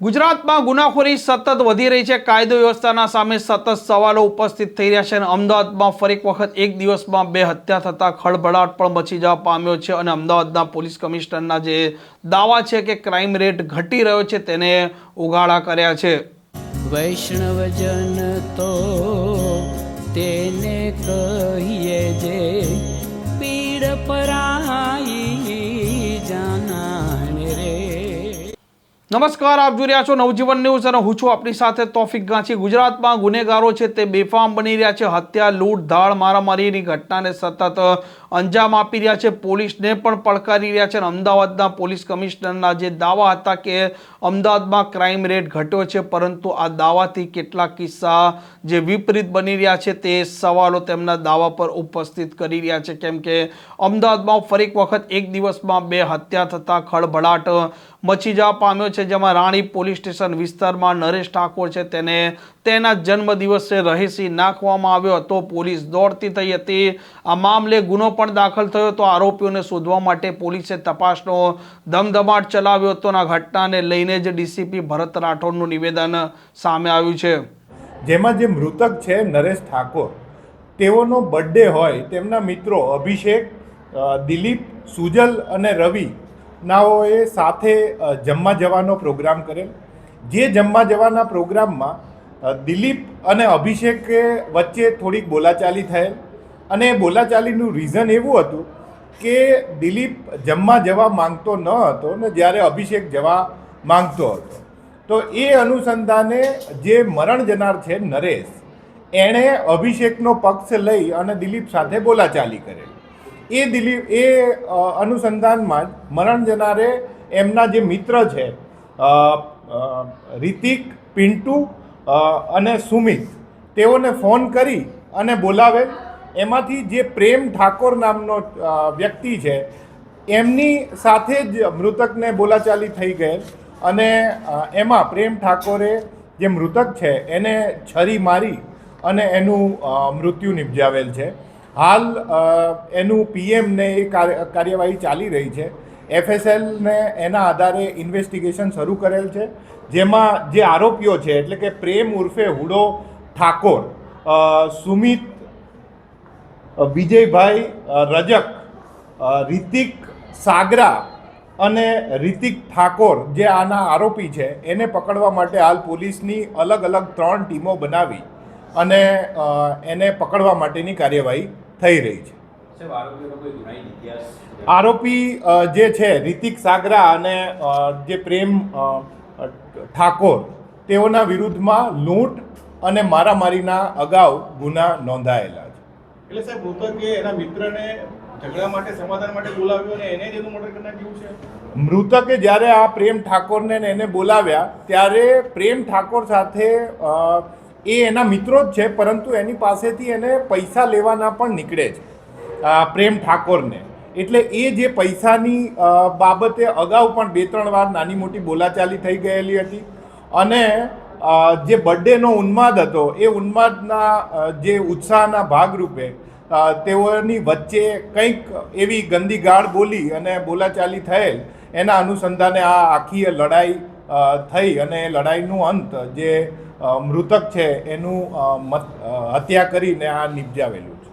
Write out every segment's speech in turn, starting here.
ગુજરાતમાં ગુનાખોરી સતત વધી રહી છે. કાયદો વ્યવસ્થાના સામે સતત સવાલો ઉપસ્થિત થઈ રહ્યા છે અને અમદાવાદમાં ફરી એક વખત એક દિવસમાં બે હત્યા થતાં ખળભળાટ પણ મચી જવા પામ્યો છે અને અમદાવાદના પોલીસ કમિશનરના જે દાવા છે કે ક્રાઇમ રેટ ઘટી રહ્યો છે તેને ઉગાડા કર્યા છે. વૈષ્ણવજન તો તેને કહીએ જે પીડ પરાઈ નમસ્કાર, આપ જોઈ રહ્યા છો નવજીવન ન્યૂઝ અને હું છું આપણી સાથે તોફિક ગાંચી. ગુજરાતમાં ગુનેગારો છે તે બેફામ બની રહ્યા છે. હત્યા, લૂંટ ધાળ મારામારીની ઘટનાને સતત અંજામ આપી રહ્યા છે. પોલીસને પણ પડકારી રહ્યા છે અને અમદાવાદના પોલીસ કમિશનરના જે દાવા હતા કે અમદાવાદમાં ક્રાઇમ રેટ ઘટ્યો છે, પરંતુ આ દાવાથી કેટલાક કિસ્સા જે વિપરીત બની રહ્યા છે તે સવાલો તેમના દાવા પર ઉપસ્થિત કરી રહ્યા છે. કેમ કે અમદાવાદમાં ફરી વખત એક દિવસમાં બે હત્યા થતાં ખળભળાટ મચી જવા પામ્યો છે જેમાં રાણી પોલીસ સ્ટેશન વિસ્તારમાં નરેશ ઠાકોર છે, તેને તેના જન્મદિવસે રહેસી નાખવામાં આવ્યો હતો. પોલીસ દોડતી થઈ હતી. આ મામલે ગુનો પણ દાખલ થયો હતો. આરોપીઓને શોધવા માટે પોલીસે તપાસનો ધમધમાટ ચલાવ્યો હતો આ ઘટનાને લઈને જ ડીસીપી ભરત રાઠોડનું નિવેદન સામે આવ્યું છે. જેમાં જે મૃતક છે, નરેશ ઠાકોર, તેઓનો બર્થડે હોય, તેમના મિત્રો અભિષેક દિલીપ, સુજલ અને રવિ નાઓએ સાથે જમવા જવાનો પ્રોગ્રામ કરેલ. જે જમવા જવાના પ્રોગ્રામમાં દિલીપ અને અભિષેકે વચ્ચે થોડીક બોલાચાલી થયેલ. અને એ બોલાચાલીનું રીઝન એવું હતું કે દિલીપ જમવા જવા માંગતો ન હતો ને જ્યારે અભિષેક જવા માંગતો હતો. તો એ અનુસંધાને જે મરણ જનાર છે નરેશ, એણે અભિષેકનો પક્ષ લઈ અને દિલીપ સાથે બોલાચાલી કરેલી. એ દિલીપ એ અનુસંધાનમાં જ મરણ જનારે એમના જે મિત્ર છે રિતિક, પિન્ટુ અને સુમિત, તેઓને ફોન કરી અને બોલાવેલ એમાંથી જે પ્રેમ ઠાકોર નામનો વ્યક્તિ છે, એમની સાથે જ મૃતકને બોલાચાલી થઈ ગયેલ અને એમાં પ્રેમ ઠાકોરે જે મૃતક છે, એને છરી મારી અને એનું મૃત્યુ નિપજાવેલ છે. હાલ એનું પીએમને એ કાર્યવાહી ચાલી રહી છે. એફએસએલને એના આધારે ઇન્વેસ્ટિગેશન શરૂ કરેલ છે. જેમાં જે આરોપીઓ છે, એટલે કે પ્રેમ ઉર્ફે હુડો ઠાકોર સુમિત વિજયભાઈ રજક રિતિક સાગરા અને રિતિક ઠાકોર જે આના આરોપી છે, એને પકડવા માટે હાલ પોલીસની અલગ અલગ ત્રણ ટીમો બનાવી અને એને પકડવા માટેની કાર્યવાહી થઈ રહી છે. આરોપી જે છે રિતિક સાગરા અને જે પ્રેમ ઠાકોર તેઓના વિરુદ્ધમાં લૂંટ અને મારામારીના અગાઉ ગુના નોંધાયેલા છે. એટલે સાહેબ મૃતકે એના મિત્રને ઝઘડા માટે સમાધાન માટે બોલાવ્યો અને એને જ એનું મર્ડર કરી નાખ્યું છે? મૃતકે જ્યારે આ પ્રેમ ઠાકોરને એને બોલાવ્યા ત્યારે પ્રેમ ઠાકોર સાથે એ એના મિત્રો જ છે, પરંતુ એની પાસેથી એને પૈસા લેવાના પણ નીકળે છે પ્રેમ ઠાકોરને. એટલે એ જે પૈસાની બાબતે અગાઉ પણ બે ત્રણ વાર નાની મોટી બોલાચાલી થઈ ગયેલી હતી અને જે બર્થડેનો ઉન્માદ હતો, એ ઉન્માદના જે ઉત્સાહના ભાગરૂપે તેઓની વચ્ચે કંઈક એવી ગંદી ગાળ બોલી અને બોલાચાલી થયેલ, એના અનુસંધાને આ આખી લડાઈ થઈ અને લડાઈનું અંત જે મૃતક છે એનું હત્યા કરીને આ નિપજાવેલું છે.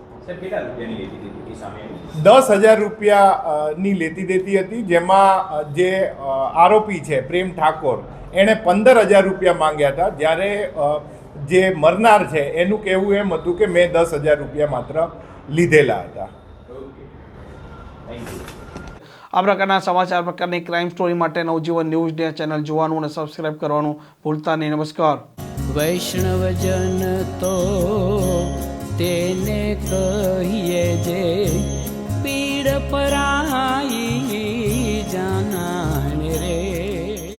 રૂપિયાની દસ હજાર રૂપિયા ની લેતી દેતી હતી જેમાં જે આરોપી છે પ્રેમ ઠાકોર એણે પંદર હજાર રૂપિયા માંગ્યા હતા. જ્યારે જે મરનાર છે એનું કહેવું એમ હતું કે મેં દસ હજાર રૂપિયા માત્ર લીધેલા હતા. ઓકે. થેન્ક યુ આ પ્રકારના સમાચાર પ્રકારની ક્રાઇમ સ્ટોરી માટે નવજીવન ન્યૂઝ ચેનલ જોવાનું અને સબસ્ક્રાઇબ કરવાનું ભૂલતા નહીં. નમસ્કાર. વૈષ્ણવજન તો તેને કહીએ જે પીડ પરાઈ